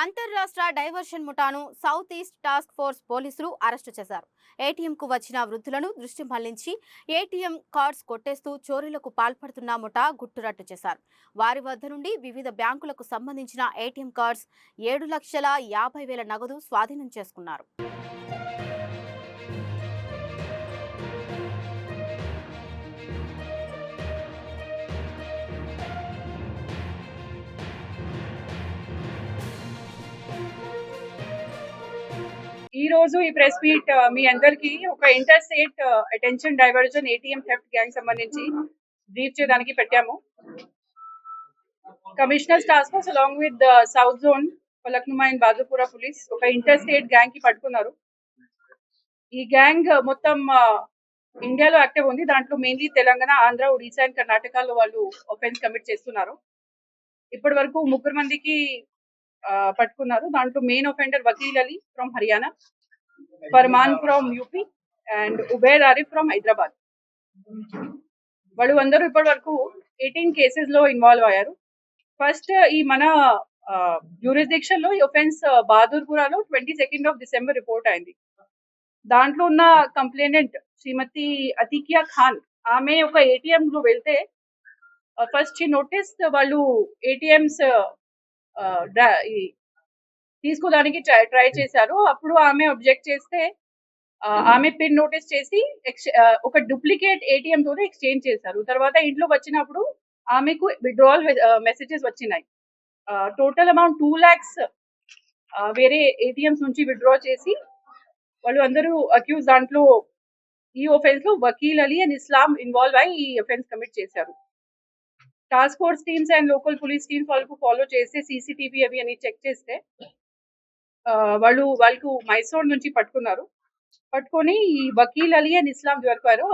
అంతర్రాష్ట్ర డైవర్షన్ ముఠాను south east task force పోలీసులు అరెస్టు చేశారు. ఏటీఎంకు వచ్చిన వృద్ధులను దృష్టి మళ్ళించి ఏటీఎం కార్డ్స్ కొట్టేస్తూ చోరీలకు పాల్పడుతున్న ముఠా గుట్టురట్టు చేశారు. వారి వద్ద నుండి వివిధ బ్యాంకులకు సంబంధించిన ఏటీఎం కార్డ్స్ ఏడు లక్షల యాభై వేల నగదు స్వాధీనం చేసుకున్నారు. ఈ రోజు ఈ ప్రెస్ మీట్ మీ అందరికి ఒక inter state attention diversion ATM theft gang సంబంధించి బ్రీఫ్ చేయడానికి పెట్టాము. Commissioner's task force along with south zone Falaknuma and Badupura police ఒక ఇంటర్ స్టేట్ గ్యాంగ్కి పట్టుకున్నారు. ఈ గ్యాంగ్ మొత్తం ఇండియాలో యాక్టివ్ ఉంది. దాంట్లో మెయిన్లీ తెలంగాణ ఆంధ్ర ఒడిశా అండ్ కర్ణాటకలో వాళ్ళు ఒఫెన్స్ కమిట్ చేస్తున్నారు. ఇప్పటి వరకు ముగ్గురు మందికి పట్టుకున్నారు. దాంట్లో main offender Wakil Ali from Haryana Farman from UP and Ubair Arif from Hyderabad వాళ్ళు అందరూ ఇప్పటి వరకు ఎయిటీన్ కేసెస్లో ఇన్వాల్వ్ అయ్యారు. ఫస్ట్ ఈ మన జ్యూరిస్డిక్షన్లో ఈ offence బహదూర్పురాలో twenty second of December report అయింది. దాంట్లో ఉన్న కంప్లైనెంట్ శ్రీమతి అతికియా ఖాన్ ఆమె ఒక ఏటీఎం లో వెళ్తే ఫస్ట్ ఈ నోటీస్ వాళ్ళు ఏటీఎంస్ తీసుకోవడానికి ట్రై ట్రై చేశారు. అప్పుడు ఆమె అబ్జెక్ట్ చేస్తే ఆమె పిన్ నోటీస్ చేసి ఒక డూప్లికేట్ ఏటీఎం తో ఎక్స్చేంజ్ చేశారు. తర్వాత ఇంట్లో వచ్చినప్పుడు ఆమెకు విడ్రావల్ మెసేజెస్ వచ్చినాయి. టోటల్ అమౌంట్ టూ ల్యాక్స్ వేరే ఏటీఎంస్ నుంచి విత్డ్రా చేసి వాళ్ళు అందరూ అక్యూజ్ దాంట్లో ఈ ఒఫెన్స్లో వకీల్ అలీ అండ్ ఇస్లాం ఇన్వాల్వ్ అయి ఈ ఒఫెన్స్ కమిట్ చేశారు. Task force teams and local police teams వాళ్ళకు ఫాలో చేస్తే సీసీటీవీ అవి అని చెక్ చేస్తే ఆ, వాళ్ళు వాళ్ళకు మైసూర్ నుంచి పట్టుకున్నారు. పట్టుకొని ఈ వకీల్ అలీ అండ్ ఇస్లాం దొరికారు.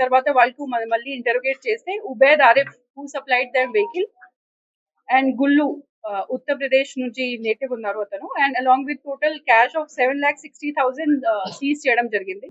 తర్వాత వాళ్ళకు మళ్ళీ ఇంటరోగేట్ చేస్తే Ubed Arif who supplied them vehicle and Gullu Uttar Pradesh నుంచి నేటివ్ ఉన్నారు అతను. And along with total cash of seven lakh sixty thousand seize చేయడం జరిగింది.